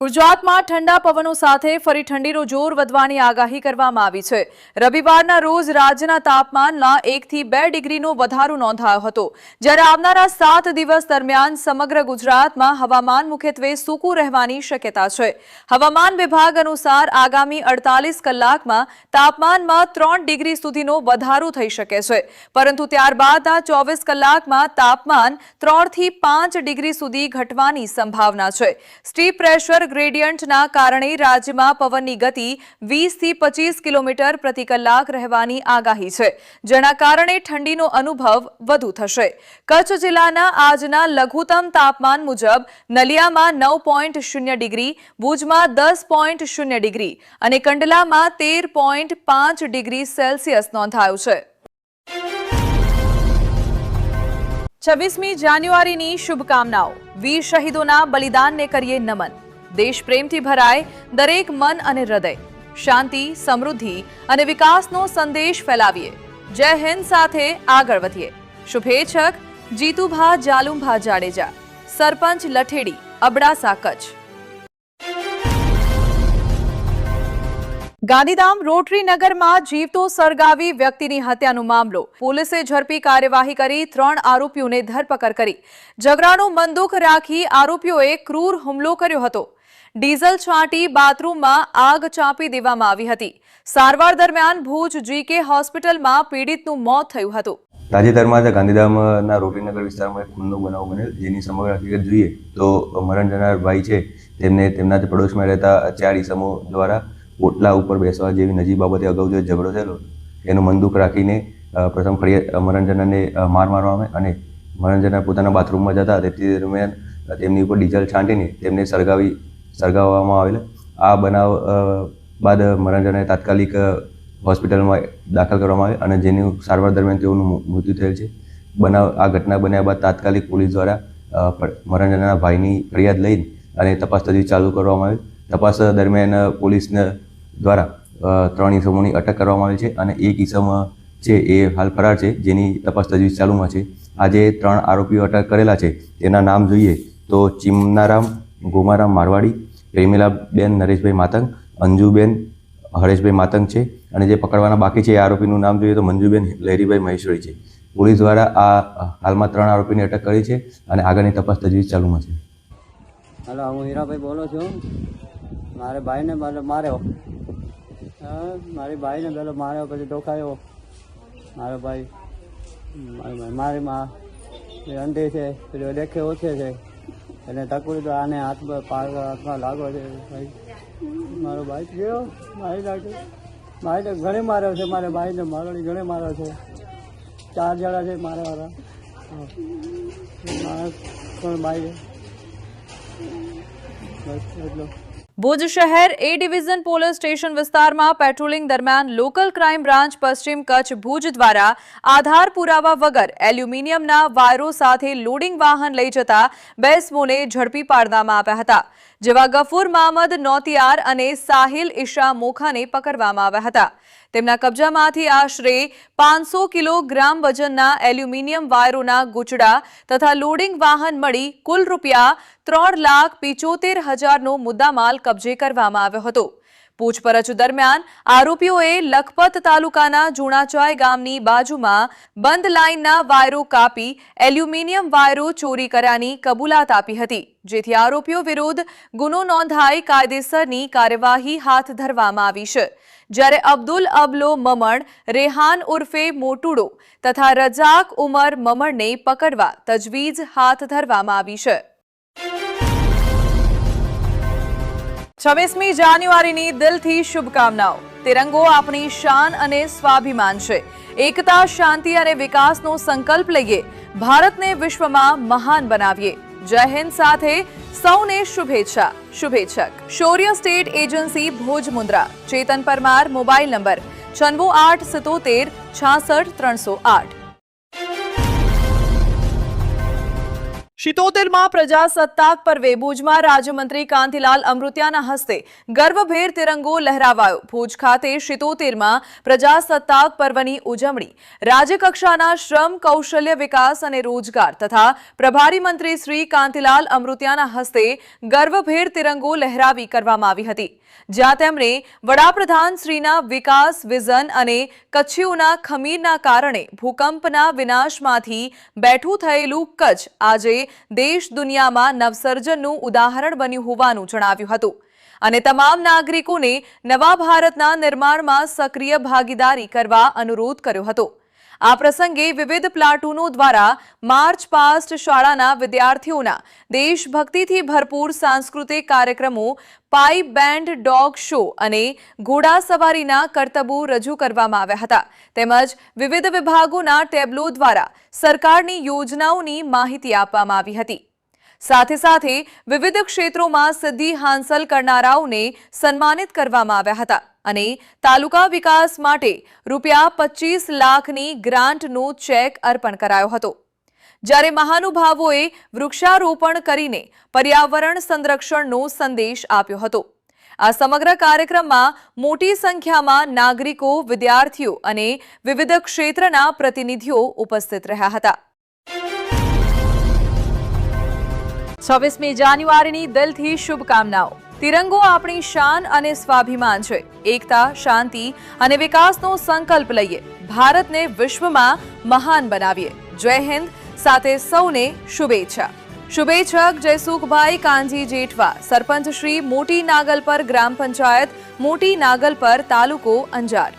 ગુજરાતમાં ઠંડા પવનો સાથે ફરી ઠંડીનો જોર વધવાની આગાહી કરવામાં આવી છે. રવિવારના રોજ રાજ્યના તાપમાનમાં એકથી બે ડિગ્રીનો વધારો નોંધાયો હતો. જ્યારે આવનારા સાત દિવસ દરમિયાન સમગ્ર ગુજરાતમાં હવામાન મુખ્યત્વે સૂકું રહેવાની શક્યતા છે. હવામાન વિભાગ અનુસાર આગામી અડતાલીસ કલાકમાં તાપમાનમાં ત્રણ ડિગ્રી સુધીનો વધારો થઈ શકે છે. પરંતુ ત્યારબાદના ચોવીસ કલાકમાં તાપમાન ત્રણથી પાંચ ડિગ્રી સુધી ઘટવાની સંભાવના છે. સ્ટીપ પ્રેશર ગ્રેડિયન્ટના કારણે રાજ્યમાં પવનની ગતિ વીસથી પચીસ કિલોમીટર પ્રતિ કલાક રહેવાની આગાહી છે, જેના કારણે ઠંડીનો અનુભવ વધુ થશે. કચ્છ જિલ્લાના આજના લઘુત્તમ તાપમાન મુજબ નલિયામાં નવ પોઈન્ટ શૂન્ય ડિગ્રી, ભુજમાં દસ પોઈન્ટ શૂન્ય ડિગ્રી અને કંડલામાં તેર પોઈન્ટ પાંચ ડિગ્રી સેલ્સિયસ નોંધાયું છે. છવ્વીસમી જાન્યુઆરીની શુભકામનાઓ. વીર શહીદોના બલિદાનને કરીએ નમન. દેશ પ્રેમથી ભરાય દરેક મન અને હૃદય. શાંતિ, સમૃદ્ધિ અને વિકાસનો સંદેશ ફેલાવીએ. જય હિન્દ સાથે આગળ વધીએ. શુભેચ્છક, જીતુભા જાલુમભા જાડેજા. સરપંચ લઠેડી, અબડાસા કચ્છ. ગાંધીધામ રોટરી નગરમાં જીવતો સળગાવી વ્યક્તિની હત્યાનો મામલો. પોલીસે ઝડપી કાર્યવાહી કરી, ત્રણ આરોપીઓને ધરપકડ કરી. ઝઘડાનું બંદૂક રાખી આરોપીઓએ ક્રૂર હુમલો કર્યો હતો. ડીઝલ છાંટી બાથરૂમમાં આગ ચાંપી દેવામાં આવી હતી. સારવાર દરમિયાન ભુજ જીકે હોસ્પિટલમાં પીડિતનું મોત થયું હતું. તાજેતરમાં જ ગાંધીધામના રોટીનગર વિસ્તારમાં એક ખૂનનો બનાવ બનેલ, જેની સમગ્ર હકીકત જોઈએ તો મરણ જનાર ભાઈ છે. તેમને તેમના જ પડોશમાં રહેતા ચાર ઈસમો દ્વારા ઓટલા ઉપર બેસવા જેવી નજીક બાબતે અગાઉ જે ઝઘડો થયેલો એનું મનદુખ રાખીને પ્રથમ ફરિયાદ મરણ માર મારવામાં આવે અને મરણ પોતાના બાથરૂમમાં જતા તે દરમિયાન તેમની ઉપર ડીઝલ છાંટીને તેમને સળગાવી સળગાવવામાં આવેલા. આ બનાવ બાદ મરણ તાત્કાલિક હોસ્પિટલમાં દાખલ કરવામાં આવે અને જેની સારવાર દરમિયાન તેઓનું મૃત્યુ થયેલ છે. બનાવ આ ઘટના બન્યા બાદ તાત્કાલિક પોલીસ દ્વારા અ, પ- મરણ જનારના ભાઈની ફરિયાદ લઈને અને તપાસ તજવીજ ચાલુ કરવામાં આવી તપાસ દરમિયાન પોલીસને દ્વારા ત્રણ ઇસમોની અટક કરવામાં આવી છે અને એક ઇસમ છે એ હાલ ફરાર છે, જેની તપાસ તજવીજ ચાલુમાં છે, આજે ત્રણ આરોપીઓ અટક કરેલા છે. તેના નામ જોઈએ તો ચિમનારામ, ગોમારામ મારવાડી પ્રેમિલાબેન નરેશભાઈ માતંગ, અંજુબેન, હરેશભાઈ માતંગ છે. અને જે પકડવાના બાકી છે એ આરોપીનું નામ જોઈએ તો મંજુબેન લહેરીભાઈ મહેશ્વરી છે. પોલીસ દ્વારા આ હાલમાં ત્રણ આરોપીની અટક કરી છે અને આગળની તપાસ તજવીજ ચાલુમાં છે. હલો, હું હીરાભાઈ બોલો છું. મારે ભાઈને પહેલો માર્યો મારી ભાઈને પેલો માર્યો, પછી ઢોકાયો મારો ભાઈ, મારી મારી માં. અંધી છે, પેલો દેખે ઓછે છે. એને તકડી તો આને હાથ હાથમાં લાગો છે, ભાઈ. મારો ભાઈ ગયો, મારી લાગે. ભાઈ તો ઘણી માર્યો છે, મારે ભાઈને મારવાની ઘણી માર્યો છે. ચાર જણા છે મારા વાળા. મારે પણ ભાઈ બસ, એટલું. ભુજ શહેર એ ડિવિઝન પોલીસ સ્ટેશન વિસ્તારમાં પેટ્રોલિંગ દરમિયાન લોકલ ક્રાઇમ બ્રાન્ચ પશ્ચિમ કચ્છ ભુજ દ્વારા આધાર પુરાવા વગર એલ્યુમિનિયમના વાયરો સાથે લોડિંગ વાહન લઈ જતા બે સ્મોને ઝડપી પાડવામાં આવ્યા હતા, જેવા ગફૂર મામદ નોતિયાર અને સાહિલ ઈશા મોખાને પકડવામાં આવ્યા હતા. તેમના કબજામાંથી આશરે પાંચસો કિલોગ્રામ વજનના એલ્યુમિનિયમ વાયરોના ગુચડા તથા લોડિંગ વાહન મળી કુલ રૂપિયા ત્રણ લાખ પિચોતેર હજારનો મુદ્દામાલ કબજે કરવામાં આવ્યો હતો. પૂછપરછ દરમિયાન આરોપીઓએ લખપત તાલુકાના જુણાચાય ગામની બાજુમાં બંધ લાઇનના વાયરો કાપી એલ્યુમિનિયમ વાયરો ચોરી કર્યાની કબૂલાત આપી હતી, જેથી આરોપીઓ વિરુદ્ધ ગુનો નોંધાઈ કાયદેસરની કાર્યવાહી હાથ ધરવામાં આવી છે. જ્યારે અબ્દુલ અબલો મમણ, રેહાન ઉર્ફે મોટુડો તથા રજાક ઉમર મમણને પકડવા તજવીજ હાથ ધરવામાં આવી છે. છવ્વીસમી જાન્યુઆરીની દિલથી શુભકામનાઓ. તિરંગો આપણી શાન અને સ્વાભિમાન છે. એકતા, શાંતિ અને વિકાસનો સંકલ્પ લઈએ ભારતને વિશ્વમાં મહાન બનાવીએ. જય હિન્દ સાથે સૌને શુભેચ્છા. શુભેચ્છક. Shaurya state agency Bhoj Mundra. Chetan Parmar mobile number છન્નું આઠ સિત્તોતેર છાસઠ ત્રણસો આઠ. શિતોતેરમાં પ્રજાસત્તાક પર્વે ભુજમાં રાજ્યમંત્રી કાંતિલાલ અમૃતિયાના હસ્તે ગર્વભેર તિરંગો લહેરાવાયો. ભુજ ખાતે શિતોતેરમાં પ્રજાસત્તાક પર્વની ઉજવણી. રાજ્યકક્ષાના શ્રમ, કૌશલ્ય વિકાસ અને રોજગાર તથા પ્રભારી મંત્રી શ્રી કાંતિલાલ અમૃતિયાના હસ્તે ગર્વભેર તિરંગો લહેરાવી કરવામાં આવી હતી. જ્યાં તેમણે વડાપ્રધાન શ્રીના વિકાસ, વિઝન અને કચ્છીઓના ખમીરના કારણે ભૂકંપના વિનાશમાંથી બેઠું થયેલું કચ્છ આજે દેશ દુનિયામાં નવસર્જનનું ઉદાહરણ બન્યું હોવાનું જણાવ્યું હતું. અને તમામ નાગરિકોને નવા ભારતના નિર્માણમાં સક્રિય ભાગીદારી કરવા અનુરોધ કર્યો હતો. આ પ્રસંગે વિવિધ પ્લાટૂનો દ્વારા માર્ચ પાસ્ટ શાળાના વિદ્યાર્થીઓના દેશભક્તિથી ભરપૂર સાંસ્કૃતિક કાર્યક્રમો પાઇપ બેન્ડ ડોગ શો અને ઘોડાસવારીના કરતબો રજૂ કરવામાં આવ્યા હતા. તેમજ વિવિધ વિભાગોના ટેબ્લો દ્વારા સરકારની યોજનાઓની માહિતી આપવામાં આવી હતી. સાથે સાથે વિવિધ ક્ષેત્રોમાં સિદ્ધિ હાંસલ કરનારાઓને સન્માનિત કરવામાં આવ્યા હતા. અને તાલુકા વિકાસ માટે રૂપિયા પચીસ લાખની ગ્રાન્ટનો ચેક અર્પણ કરાયો હતો. જ્યારે મહાનુભાવોએ વૃક્ષારોપણ કરીને પર્યાવરણ સંરક્ષણનો સંદેશ આપ્યો હતો. આ સમગ્ર કાર્યક્રમમાં મોટી સંખ્યામાં નાગરિકો, વિદ્યાર્થીઓ અને વિવિધ ક્ષેત્રના પ્રતિનિધિઓ ઉપસ્થિત રહ્યા હતા. છવ્વીસમી જાન્યુઆરીની દિલથી શુભકામનાઓ. તિરંગો આપણી શાન અને સ્વાભિમાન છે. એકતા, શાંતિ અને વિકાસનો સંકલ્પ લઈએ. ભારતને વિશ્વમાં મહાન બનાવીએ. જય હિન્દ. સાથે સૌને શુભેચ્છા. શુભેચ્છક જયસુખભાઈ કાંજી જેઠવા, સરપંચ શ્રી મોટી નાગલપર ગ્રામ પંચાયત, મોટી નાગલપર તાલુકો અંજાર.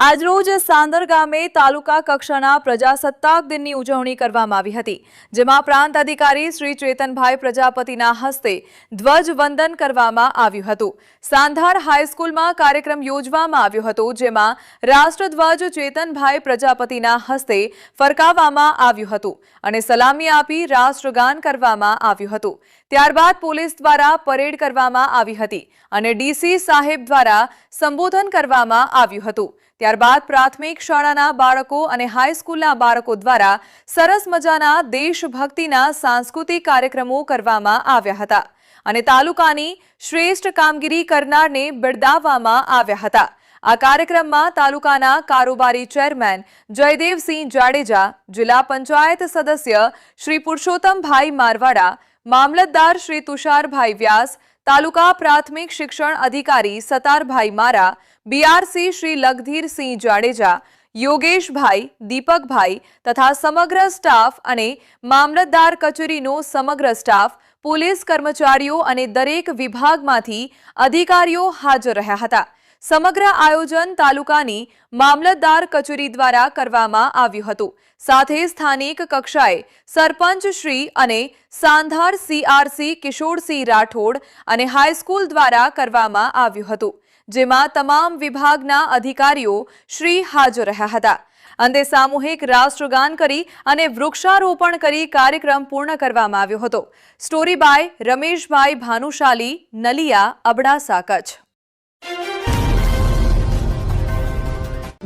આજરોજ સાંદર ગામે તાલુકા કક્ષાના પ્રજાસત્તાક દિનની ઉજવણી કરવામાં આવી હતી, જેમાં પ્રાંત અધિકારી શ્રી ચેતનભાઈ પ્રજાપતિના હસ્તે ધ્વજવંદન કરવામાં આવ્યું હતું. સાંધાર હાઈસ્કૂલમાં કાર્યક્રમ યોજવામાં આવ્યો હતો, જેમાં રાષ્ટ્રધ્વજ ચેતનભાઈ પ્રજાપતિના હસ્તે ફરકાવવામાં આવ્યું હતું અને સલામી આપી રાષ્ટ્રગાન કરવામાં આવ્યું હતું. ત્યારબાદ પોલીસ દ્વારા પરેડ કરવામાં આવી હતી અને ડીસી સાહેબ દ્વારા સંબોધન કરવામાં આવ્યું હતું. ત્યારબાદ પ્રાથમિક શાળાના બાળકો અને હાઈસ્કૂલના બાળકો દ્વારા સરસ મજાના દેશભક્તિના સાંસ્કૃતિક કાર્યક્રમો કરવામાં આવ્યા હતા અને તાલુકાની શ્રેષ્ઠ કામગીરી કરનારને બિરદાવવામાં આવ્યા હતા. આ કાર્યક્રમમાં તાલુકાના કારોબારી ચેરમેન જયદેવસિંહ જાડેજા, જિલ્લા પંચાયત સદસ્ય શ્રી પુરુષોત્તમભાઈ મારવાડા, મામલતદાર શ્રી તુષારભાઈ વ્યાસ તાલુકા પ્રાથમિક શિક્ષણ અધિકારી સતારભાઈ મારા, બીઆરસી શ્રી લગધીરસિંહ જાડેજા, યોગેશભાઈ, દીપકભાઈ તથા સમગ્ર સ્ટાફ અને મામલતદાર કચેરીનો સમગ્ર સ્ટાફ, પોલીસ કર્મચારીઓ અને દરેક વિભાગમાંથી અધિકારીઓ હાજર રહ્યા હતા. સમગ્ર આયોજન તાલુકાની મામલતદાર કચેરી દ્વારા કરવામાં આવ્યું હતું. સાથે સ્થાનિક કક્ષાએ સરપંચ શ્રી અને સાંધાર સીઆરસી કિશોરસિંહ રાઠોડ અને હાઈસ્કૂલ દ્વારા કરવામાં આવ્યું હતું, જેમાં તમામ વિભાગના અધિકારીઓ શ્રી હાજર રહ્યા હતા. અંતે સામૂહિક રાષ્ટ્રગાન કરી અને વૃક્ષારોપણ કરી કાર્યક્રમ પૂર્ણ કરવામાં આવ્યો હતો. Story by Rameshbhai Bhanushali, Naliya, Abdasa, Kutch.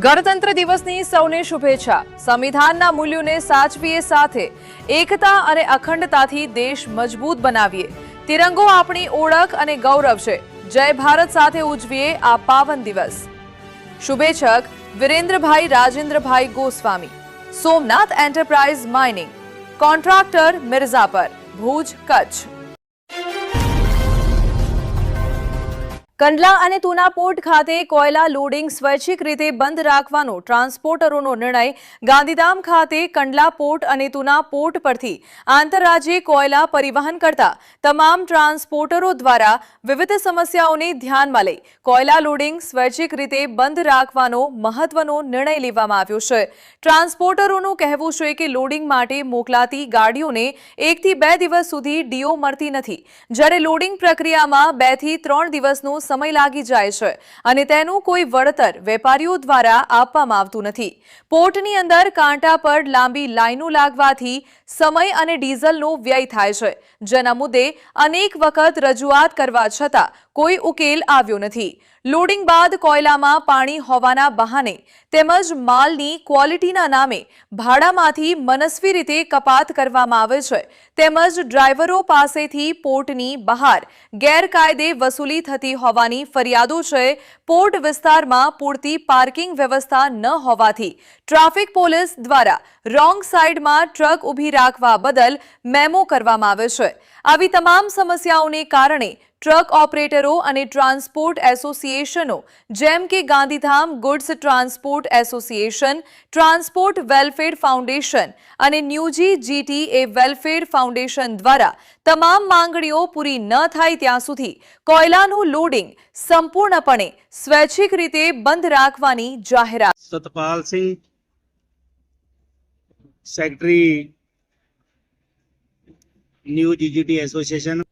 ગણતંત્ર દિવસની સૌને શુભેચ્છા. સંવિધાનના મૂલ્યોને સાચવીએ સાથે એકતા અને અખંડતાથી દેશ મજબૂત બનાવીએ. તિરંગો આપણી ઓળખ અને ગૌરવ છે. જય ભારત સાથે ઉજવીએ આ પાવન દિવસ. શુભેચ્છક Virendrabhai Rajendrabhai Goswami. Somnath enterprise mining. Contractor Mirzapar. Bhuj Kutch. Kandla અને તુના પોર્ટ ખાતે કોયલા લોડિંગ સ્વૈચ્છિક રીતે બંધ રાખવાનો ટ્રાન્સપોર્ટરોનો નિર્ણય ગાંધીધામ ખાતે કંડલા પોર્ટ અને તુના પોર્ટ પરથી આંતરરાજ્ય કોયલા પરિવહન કરતા તમામ ટ્રાન્સપોર્ટરો દ્વારા વિવિધ સમસ્યાઓને ધ્યાનમાં લઈ કોયલા લોડિંગ સ્વૈચ્છિક રીતે બંધ રાખવાનો મહત્વનો નિર્ણય લેવામાં આવ્યો છે. ટ્રાન્સપોર્ટરોનું કહેવું છે કે લોડિંગ માટે મોકલાતી ગાડીઓને એકથી બે દિવસ સુધી ડીઓ મળતી નથી. જ્યારે લોડિંગ પ્રક્રિયામાં બેથી ત્રણ દિવસનો સમય લાગી જાય છે અને તેનું કોઈ વળતર વેપારીઓ દ્વારા આપવામાં આવતું નથી. પોર્ટની અંદર કાંટા પર લાંબી લાઈનો લાગવાથી સમય અને ડીઝલનો વ્યય થાય છે. જેના મુદ્દે અનેક વખત રજૂઆત કરવા છતાં કોઈ ઉકેલ આવ્યો નથી. લોડિંગ બાદ કોયલામાં પાણી હોવાના બહાને તેમજ માલની ક્વોલિટીના નામે ભાડામાંથી મનસ્વી રીતે કપાત કરવામાં આવે છે. તેમજ ડ્રાઈવરો પાસેથી પોર્ટની બહાર ગેરકાયદે વસૂલી થતી હોવાની ફરિયાદો છે. પોર્ટ વિસ્તારમાં પૂરતી પાર્કિંગ વ્યવસ્થા ન હોવાથી ટ્રાફિક પોલીસ દ્વારા રોંગ સાઈડમાં ટ્રક ઊભી રાખવા બદલ મેમો કરવામાં આવે છે. આવી તમામ સમસ્યાઓને કારણે ટ્રક ઓપરેટરો અને ટ્રાન્સપોર્ટ એસોસિએશનો, જેમ કે Gandhidham goods transport association, transport welfare foundation અને ન્યૂજી G T A welfare foundation દ્વારા તમામ માંગણીઓ પૂરી ન થાય ત્યાં સુધી કોયલાનું લોડિંગ સંપૂર્ણપણે સ્વૈચ્છિક રીતે બંધ રાખવાની જાહેરાત. Satpalsinh secretary new GGT association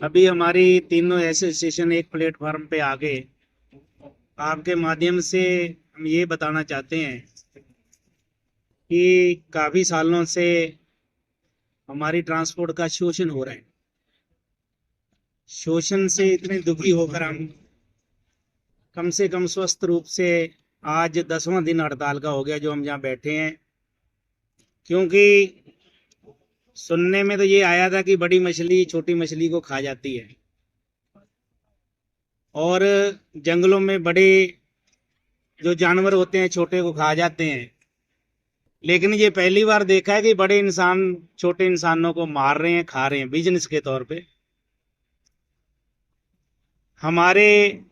अभी हमारी तीनों एसोसिएशन एक प्लेटफॉर्म पे आ गए। आपके माध्यम से हम ये बताना चाहते हैं कि काफ़ी सालों से हमारी ट्रांसपोर्ट का शोषण हो रहा है। शोषण से इतने दुखी होकर हम कम से कम स्वस्थ रूप से आज दसवां दिन हड़ताल का हो गया जो हम यहाँ बैठे हैं। क्योंकि सुनने में तो ये आया था कि बड़ी मछली छोटी मछली को खा जाती है। और जंगलों में बड़े जो जानवर होते हैं, छोटे को खा जाते हैं। लेकिन ये पहली बार देखा है कि बड़े इंसान, छोटे इंसानों को मार रहे हैं, खा रहे हैं बिज़नेस के तौर पे। हमारे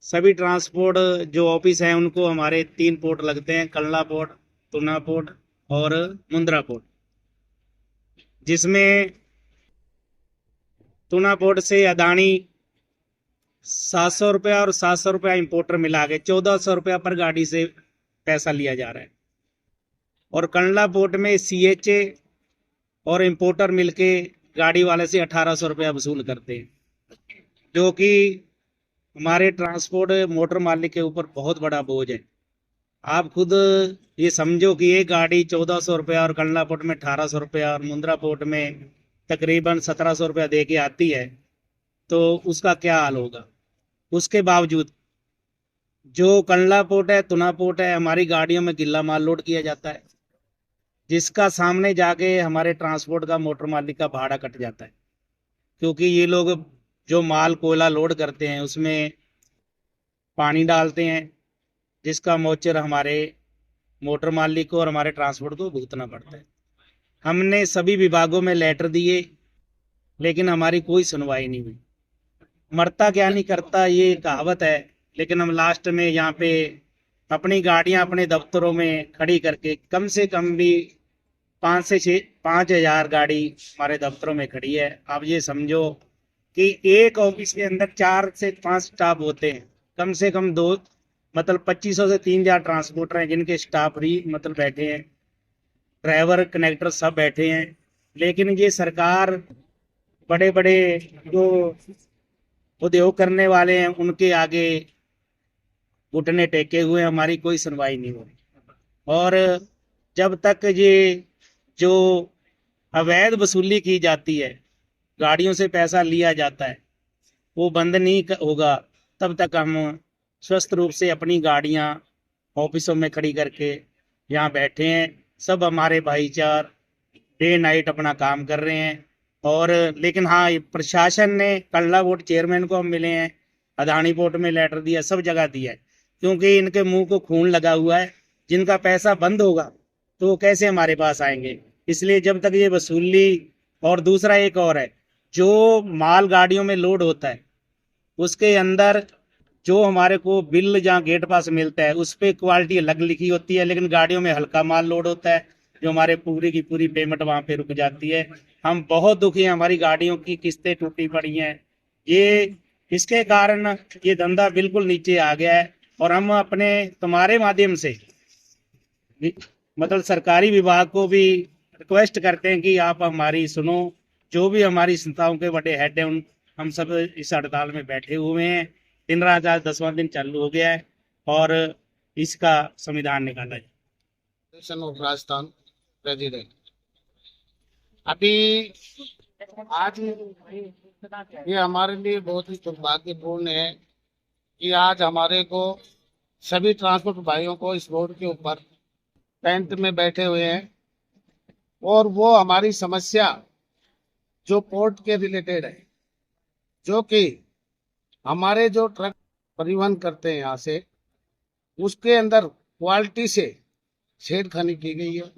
सभी ट्रांसपोर्ट जो ऑफ़िस हैं, उनको हमारे तीन पोर्ट लगते हैं कल्ला पोर्ट तुना पोर्ट और मुंद्रा पोर्ट जिसमें तुना बोर्ड से अदानी सात सौ रुपया और सात सौ रुपया इम्पोर्टर मिला के चौदह सौ रुपया पर गाड़ी से पैसा लिया जा रहा है। और कंडला बोर्ड में सी एच ए और इम्पोर्टर मिलके गाड़ी वाले से अठारह सौ रुपया वसूल करते हैं, जो कि हमारे ट्रांसपोर्ट मोटर मालिक के ऊपर बहुत बड़ा बोझ है। आप खुद, ये समझो कि एक गाड़ी चौदह सौ रुपया और कल्ला पोर्ट में अठारह सौ रुपया और मुंद्रा पोर्ट में तकरीबन सत्रह सौ रुपया दे के आती है तो उसका क्या हाल होगा? उसके बावजूद, जो कंडला पोर्ट है तुना पोर्ट है, हमारी गाड़ियों में गिल्ला माल लोड किया जाता है, जिसका सामने जाके हमारे ट्रांसपोर्ट का मोटर मालिक का भाड़ा कट जाता है, क्योंकि ये लोग जो माल कोयला लोड करते हैं, उसमें पानी डालते हैं जिसका मोचर हमारे मोटर मालिक को और हमारे ट्रांसपोर्ट को भुगतना पड़ता है। हमने सभी विभागों में लेटर दिए, लेकिन हमारी कोई सुनवाई नहीं हुई। मरता क्या नहीं करता ये कहावत है, लेकिन हम लास्ट में यहाँ पे अपनी गाड़ियाँ अपने दफ्तरों में खड़ी करके कम से कम भी पाँच से छः, पाँच हज़ार गाड़ी हमारे दफ्तरों में खड़ी है। आप ये समझो कि एक ऑफ़िस के अंदर चार से पाँच स्टाफ होते हैं। कम से कम दो मतलब पच्चीस सौ से तीन हज़ार ट्रांसपोर्टर हैं, जिनके स्टाफ भी मतलब बैठे हैं। ड्राइवर, कनेक्टर सब बैठे हैं। लेकिन ये सरकार बड़े बड़े जो उद्योग करने वाले हैं, उनके आगे घुटने टेके हुए हमारी कोई सुनवाई नहीं हो रही। और जब तक ये जो अवैध वसूली की जाती है, गाड़ियों से पैसा लिया जाता है, वो बंद नहीं होगा, तब तक हम स्वस्थ रूप से अपनी गाड़ियाँ ऑफिसों में खड़ी करके यहाँ बैठे हैं। सब हमारे भाईचार, डे नाइट अपना काम कर रहे हैं। और लेकिन हाँ प्रशासन ने कल्ला बोर्ड चेयरमैन को हम मिले हैं, अदानी बोर्ड में लेटर दिया, सब जगह दिया है। क्योंकि इनके मुँह को खून लगा हुआ है, जिनका पैसा बंद होगा तो वो कैसे हमारे पास आएँगे? इसलिए जब तक ये वसूली और दूसरा एक और है, जो माल गाड़ियों में लोड होता है, उसके अंदर जो हमारे को बिल जहाँ गेट पास मिलता है, उस पर क्वालिटी अलग लिखी होती है, लेकिन गाड़ियों में हल्का माल लोड होता है, जो हमारे पूरी की पूरी पेमेंट वहाँ पे रुक जाती है। हम बहुत दुखी हैं, हमारी गाड़ियों की किस्तें टूटी पड़ी हैं। ये, इसके कारण ये धंधा बिल्कुल नीचे आ गया है, और हम अपने, तुम्हारे माध्यम से मतलब सरकारी विभाग को भी रिक्वेस्ट करते हैं कि आप हमारी सुनो। जो भी हमारी संस्थाओं के बड़े हेड हैं, उन, हम सब इस हड़ताल में बैठे हुए हैं। दिन रात आज दसवां दिन चालू हो गया है और इसका संविधान निकाला ऑफ़ राजस्थान प्रेसिडेंट अभी आज ये हमारे लिए बहुत ही दुर्भाग्यपूर्ण है कि आज हमारे को सभी ट्रांसपोर्ट भाइयों को इस रोड के ऊपर टेंट में बैठे हुए हैं और वो हमारी समस्या जो पोर्ट के रिलेटेड है, जो कि हमारे जो ट्रक परिवहन करते हैं यहाँ से, उसके अंदर क्वालिटी से छेड़खानी की गई है।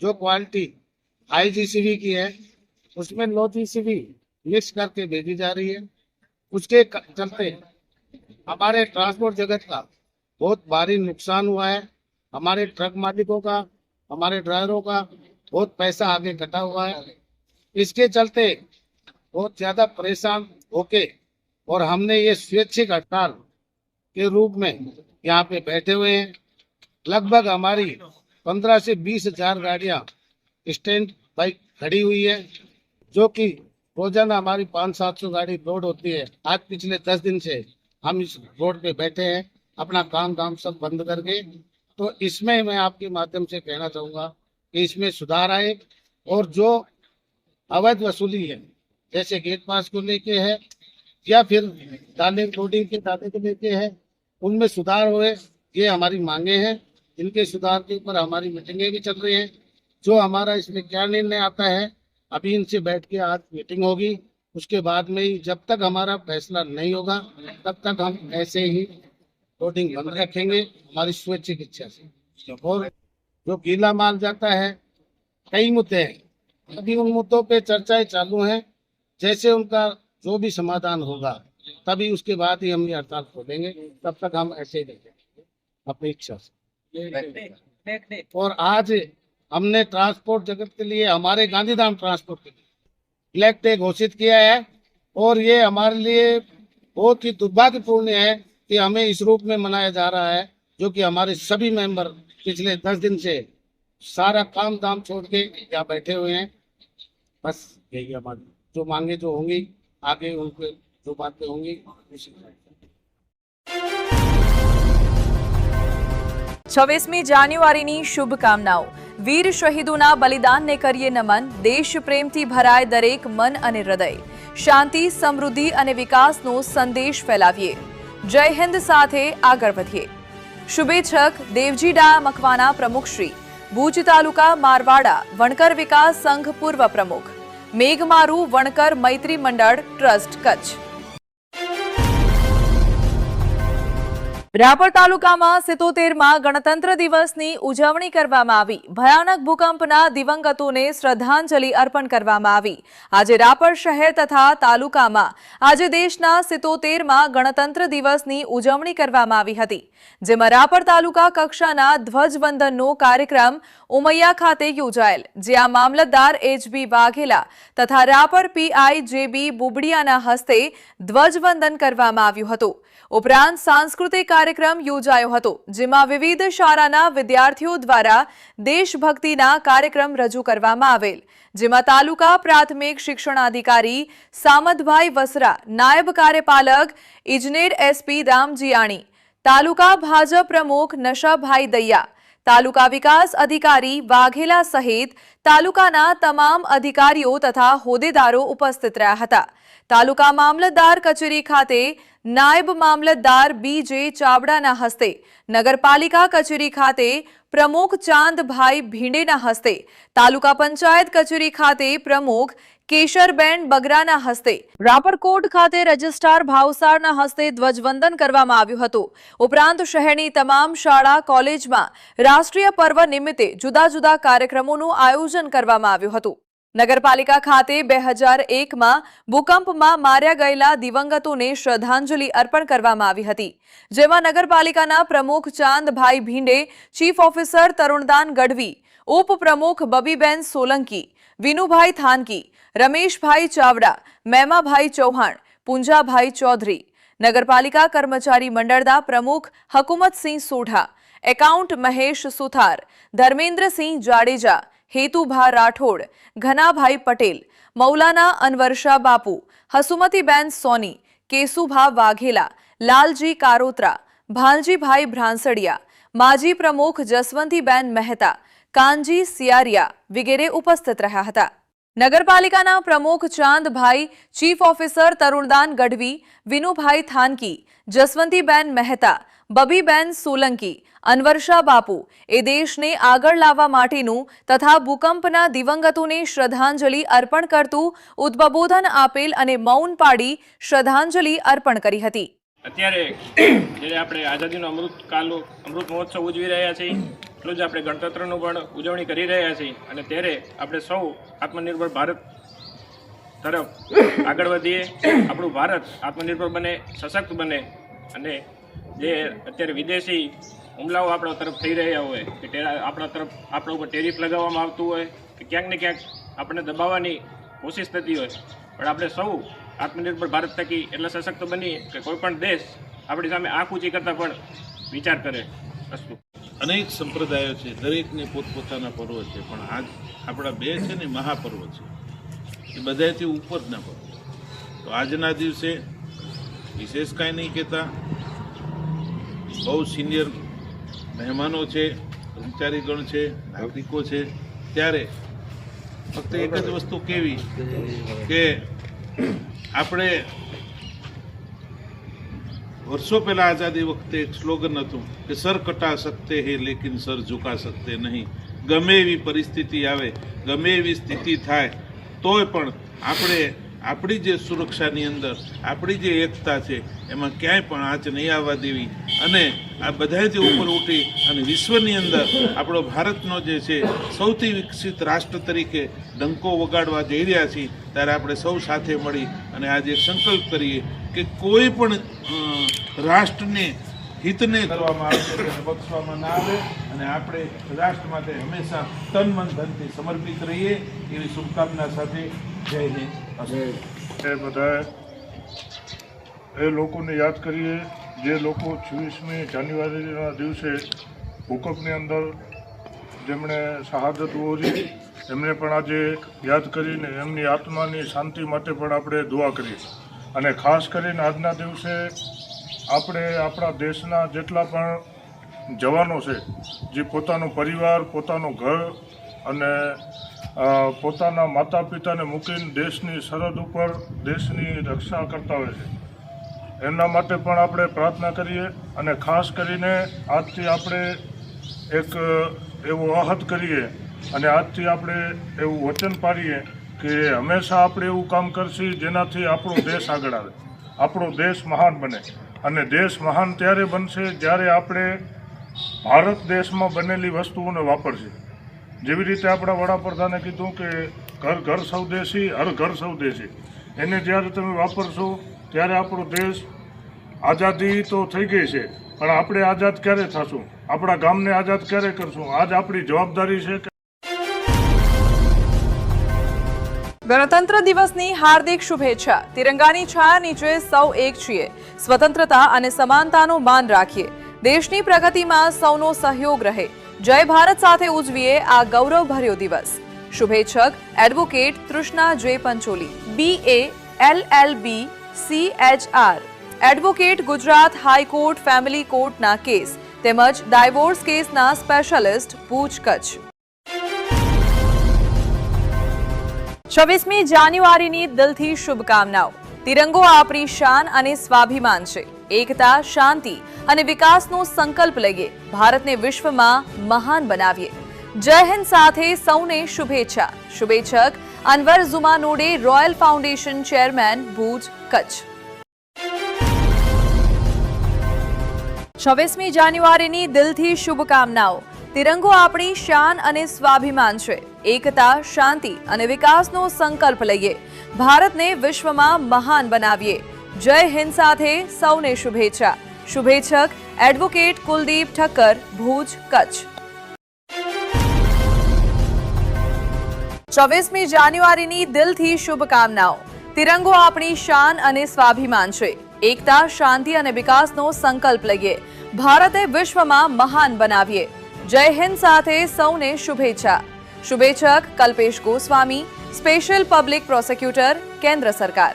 जो क्वालिटी हाई जीसीबी की है, उसमें लो जीसीबी मिक्स करके भेजी जा रही है। उसके चलते हमारे ट्रांसपोर्ट जगत का बहुत भारी नुकसान हुआ है। हमारे ट्रक मालिकों का, हमारे ड्राइवरों का बहुत पैसा आगे कटा हुआ है। इसके चलते बहुत ज़्यादा परेशान होके और हमने ये स्वैच्छिक हड़ताल के रूप में यहाँ पे बैठे हुए हैं। लगभग हमारी पंद्रह से बीस हज़ार गाड़ियाँ स्टैंड बाइक खड़ी हुई है, जो कि रोज़ाना हमारी पाँच सात सौ गाड़ी लोड होती है। आज पिछले दस दिन से हम इस रोड पे बैठे हैं, अपना काम धाम सब बंद करके। तो इसमें मैं आपके माध्यम से कहना चाहूँगा कि इसमें सुधार आए और जो अवैध वसूली है, जैसे गेट पास को लेके है या फिर दाने लोडिंग के दाने को लेके है, उनमें सुधार होए, ये हमारी मांगे हैं। इनके सुधार के ऊपर हमारी मीटिंगें भी चल रही हैं। जो हमारा इसमें क्या निर्णय आता है, अभी इनसे बैठ के आज मीटिंग होगी। उसके बाद में ही जब तक हमारा फैसला नहीं होगा, तब तक हम ऐसे ही लोडिंग बंद रखेंगे, हमारी स्वैच्छिक इच्छा से। और जो गीला माल जाता है, कई मुद्दे हैं। अभी उन मुद्दों पे चर्चाएँ चालू हैं। जैसे उनका जो भी समाधान होगा, तभी उसके बाद ही हम ये हड़ताल खोलेंगे। तब तक हम ऐसे ही रहेंगे अपनी इच्छा से। और आज हमने ट्रांसपोर्ट जगत के लिए, हमारे गांधीधाम ट्रांसपोर्ट के लिए ब्लैक डे घोषित किया है। और ये हमारे लिए बहुत ही दुर्भाग्यपूर्ण है कि हमें इस रूप में मनाया जा रहा है, जो कि हमारे सभी मेंबर पिछले दस दिन से सारा काम दाम छोड़ के यहाँ बैठे हुए हैं। बस यही हमारी। जो मांगे जो होंगी आगे उनके जो बातें होंगी उसी છવ્વીસમી જાન્યુઆરીની શુભકામનાઓ વીર શહીદોના બલિદાનને કરીએ નમન દેશ પ્રેમથી ભરાય દરેક મન અને હૃદય શાંતિ સમૃદ્ધિ અને વિકાસનો સંદેશ ફેલાવીએ જય હિન્દ સાથે આગળ વધીએ શુભેચ્છક દેવજી ડાયા મકવાના પ્રમુખ શ્રી ભુજ તાલુકા મારવાડા વણકર વિકાસ સંઘ પૂર્વ પ્રમુખ મેઘમારુ વણકર મૈત્રી મંડળ ટ્રસ્ટ કચ્છ. રાપર તાલુકામાં સિત્તોતેરમાં ગણતંત્ર દિવસની ઉજવણી કરવામાં આવી. ભયાનક ભૂકંપના દિવંગતોને શ્રદ્ધાંજલિ અર્પણ કરવામાં આવી. આજે રાપર શહેર તથા તાલુકામાં આજે દેશના સિત્તોતેરમાં ગણતંત્ર દિવસની ઉજવણી કરવામાં આવી હતી. જેમાં રાપર તાલુકા કક્ષાના ધ્વજવંદનનો કાર્યક્રમ ઉમૈયા ખાતે યોજાયેલ, જ્યાં મામલતદાર એચબી વાઘેલા તથા રાપર પીઆઈ જેબી બુબડિયાના હસ્તે ધ્વજવંદન કરવામાં આવ્યું હતું. ઉપરાંત સાંસ્કૃતિક કાર્યક્રમ યોજાયો હતો, જેમાં વિવિધ શાળાના વિદ્યાર્થીઓ દ્વારા દેશભક્તિના કાર્યક્રમ રજૂ કરવામાં આવેલ, જેમાં તાલુકા પ્રાથમિક શિક્ષણાધિકારી સામતભાઈ વસરા, નાયબ કાર્યપાલક ઇજનેર એસપી રામજીયાણી, તાલુકા ભાજપ પ્રમુખ નશાભાઈ દૈયા તાલુકા વિકાસ અધિકારી વાઘેલા સહિત તાલુકાના તમામ અધિકારીઓ તથા હોદ્દેદારો ઉપસ્થિત રહ્યા હતા. તાલુકા મામલતદાર કચેરી ખાતે નાયબ મામલતદાર બી જે ચાવડાના હસ્તે, નગરપાલિકા કચેરી ખાતે પ્રમુખ ચાંદભાઈ ભીંડેના હસ્તે, તાલુકા પંચાયત કચેરી ખાતે પ્રમુખ કેશરબેન બગરાના હસ્તે. રાપરકોટ ખાતે રજિસ્ટ્રાર ભાવસારના હસ્તે ધ્વજવંદન કરવામાં આવ્યું હતું. ઉપરાંત શહેરની તમામ શાળા, કોલેજમાં રાષ્ટ્રીય પર્વ નિમિત્તે જુદા જુદા કાર્યક્રમોનું આયોજન કરવામાં આવ્યું હતું. નગરપાલિકા ખાતે બે હજાર એકમાં ભૂકંપમાં માર્યા ગયેલા દિવંગતોને શ્રદ્ધાંજલિ અર્પણ કરવામાં આવી હતી. જેમાં નગરપાલિકાના પ્રમુખ ચાંદભાઈ ભીંડે, ચીફ ઓફિસર તરુણદાન ગઢવી, ઉપપ્રમુખ બબીબેન સોલંકી, વિનુભાઈ થાનકી રમેશભાઈ ચાવડા, મેમાભાઈ ચૌહાણ, પુંજાભાઈ ચૌધરી, નગરપાલિકા કર્મચારી મંડળના પ્રમુખ હકુમતસિંહ સોઢા, એકાઉન્ટ મહેશ સુથાર, ધર્મેન્દ્રસિંહ જાડેજા, હેતુભા રાઠોડ, ઘનાભાઈ પટેલ, મૌલાના અનવરશા બાપુ, હસુમતીબેન સોની કેસુભા વાઘેલા, લાલજી કારોત્રા, ભાલજીભાઈ ભ્રાંસડિયા, માજી પ્રમુખ જસવંતીબેન મહેતા, કાનજી સિયારિયા વગેરે ઉપસ્થિત રહ્યા હતા. નગરપાલિકાના પ્રમુખ ચાંદભાઈ, ચીફ ઓફિસર તરુણદાન ગઢવી, વિનુભાઈ થાનકી, જસવંતીબેન મહેતા, બબીબેન સોલંકી અનવર્ષા બાપુ એ દેશને આગળ લાવવા માટેનું તથા ભૂકંપના દિવંગતોને શ્રદ્ધાંજલિ અર્પણ કરતું ઉદ્બોધન આપેલ અને મૌન પાડી શ્રદ્ધાંજલિ અર્પણ કરી હતી. અત્યારે આપણે આઝાદીનો અમૃત કાલનો અમૃત મહોત્સવ ઉજવી રહ્યા છીએ એટલું જ આપણે ગણતંત્રનું પણ ઉજવણી કરી રહ્યા છીએ અને ત્યારે આપણે સૌ આત્મનિર્ભર ભારત તરફ આગળ વધીએ, આપણું ભારત આત્મનિર્ભર બને, સશક્ત બને અને જે અત્યારે વિદેશી હુમલાઓ આપણા તરફ થઈ રહ્યા હોય, કે આપણા તરફ, આપણા ઉપર ટેરિફ લગાવવામાં આવતું હોય, કે ક્યાંક ને ક્યાંક આપણને દબાવવાની કોશિશ થતી હોય. પણ આપણે સૌ આત્મનિર્ભર ભારત થકી એટલા સશક્ત બનીએ કે કોઈ પણ દેશ આપણી સામે આંખ ઊંચી કરતાં પણ વિચાર કરે અસ્તુ અનેક સંપ્રદાયો છે, દરેકને પોતપોતાના પર્વ છે, પણ આજ આપણા બે છે ને મહાપર્વ છે. એ બધાથી ઉપરના પર્વ તો આજના દિવસે વિશેષ કાંઈ નહીં કહેતા. બહુ સિનિયર મહેમાનો છે કર્મચારીગણ છે, નાગરિકો છે. ત્યારે ફક્ત એક જ વસ્તુ કેવી કે આપણે વર્ષો પહેલાં આઝાદી વખતે એક સ્લોગન હતું કે, સર કટા શકતે હે, લેકિન સર ઝુકા શકતે નહીં. ગમે એવી પરિસ્થિતિ આવે, ગમે એવી સ્થિતિ થાય, તોય પણ આપણે, આપણી જે સુરક્ષાની અંદર, આપણી જે એકતા છે, એમાં ક્યાંય પણ આંચ નહીં આવવા દેવી. અને આ બધાથી ઉપર ઉઠી અને વિશ્વની અંદર આપણો ભારતનો જે છે, સૌથી વિકસિત રાષ્ટ્ર તરીકે ડંકો વગાડવા જઈ રહ્યા છીએ ત્યારે આપણે સૌ સાથે મળી અને આજે સંકલ્પ કરીએ કે કોઈ પણ રાષ્ટ્રને હિતને કરવામાં આવશે તેને બક્ષવામાં ના આવે અને આપણે રાષ્ટ્ર માટે હંમેશા તન, મન, ધનથી સમર્પિત રહીએ એવી શુભકામના સાથે જય હિન્દ. એ બધા એ લોકોને યાદ કરીએ, જે લોકો છવ્વીસમી જાન્યુઆરીના દિવસે ભૂકંપની અંદર જેમણે શહાદત વહોરી એમને પણ આજે યાદ કરીને એમની આત્માની શાંતિ માટે પણ આપણે દુઆ કરીએ અને ખાસ કરીને આજના દિવસે આપણે આપણા દેશના જેટલા પણ જવાનો છે, જે પોતાનો પરિવાર, પોતાનું ઘર અને પોતાના માતા પિતાને મૂકીને દેશની સરહદ ઉપર દેશની રક્ષા કરતા હોય છે. એમના માટે પણ આપણે પ્રાર્થના કરીએ અને ખાસ કરીને આજથી આપણે એક એવો આહત કરીએ અને આજથી આપણે એવું વચન પાડીએ કે હંમેશા આપણે એવું કામ કરશું જેનાથી આપણો દેશ આગળ આવે. આપણો દેશ મહાન બને. અને દેશ મહાન ત્યારે બનશે જ્યારે આપણે ભારત દેશમાં બનેલી વસ્તુઓને વાપરશે. જેવી રીતે આપણા વડાપ્રધાને કીધું કે ઘર ઘર સ્વદેશી હર ઘર સ્વદેશી એને જ્યારે તમે વાપરશો ત્યારે આપણો દેશ આઝાદી તો થઈ ગઈ છે, પણ આપણે આઝાદ ક્યારે થશું? આપણા ગામને આઝાદ ક્યારે કરશું? આજ આપણી જવાબદારી છે ગણતંત્ર દિવસની હાર્દિક શુભેચ્છા. તિરંગાની છાયા નીચે સૌ એક છીએ. સ્વતંત્રતા અને સમાનતાનું માન રાખીએ. દેશની પ્રગતિમાં સૌનો સહયોગ રહે. જય ભારત સાથે ઉજવીએ આ ગૌરવભર્યો દિવસ. શુભેચ્છક, advocate Trishna J Pancholi. B A L L B C H R advocate Gujarat high court family કોર્ટના કેસ તેમજ ડાયવોર્સ કેસના સ્પેશિયાલિસ્ટ ભુજ છવ્વીસમી જાન્યુઆરીની દિલથી શુભકામનાઓ. તિરંગો આપણી શાન અને સ્વાભિમાન છે. એકતા, શાંતિ અને વિકાસનો સંકલ્પ લઈએ. ભારતને વિશ્વમાં મહાન બનાવીએ. જય હિન્દ સાથે સૌને શુભેચ્છા. શુભેચ્છક Anwar Jumanode royal foundation chairman Bhuj, Kutch. છવ્વીસમી જાન્યુઆરીની દિલથી શુભકામનાઓ. તિરંગો આપણી શાન અને સ્વાભિમાન છે. એકતા, શાંતિ અને વિકાસનો સંકલ્પ લઈએ. ભારતને વિશ્વમાં મહાન બનાવીએ. જય હિન્દ સાથે સૌને શુભેચ્છા. શુભેચ્છક એડવોકેટ કુલદીપ ઠક્કર, ભુજ, કચ્છ. ચોવીસમી જાન્યુઆરીની દિલથી શુભકામનાઓ. તિરંગો આપણી શાન અને સ્વાભિમાન છે. એકતા, શાંતિ અને વિકાસનો સંકલ્પ લઈએ. ભારતે વિશ્વમાં મહાન બનાવીએ. જય હિન્દ સાથે સૌને શુભેચ્છા. શુભેચ્છક Kalpesh Goswami special public prosecutor કેન્દ્ર સરકાર.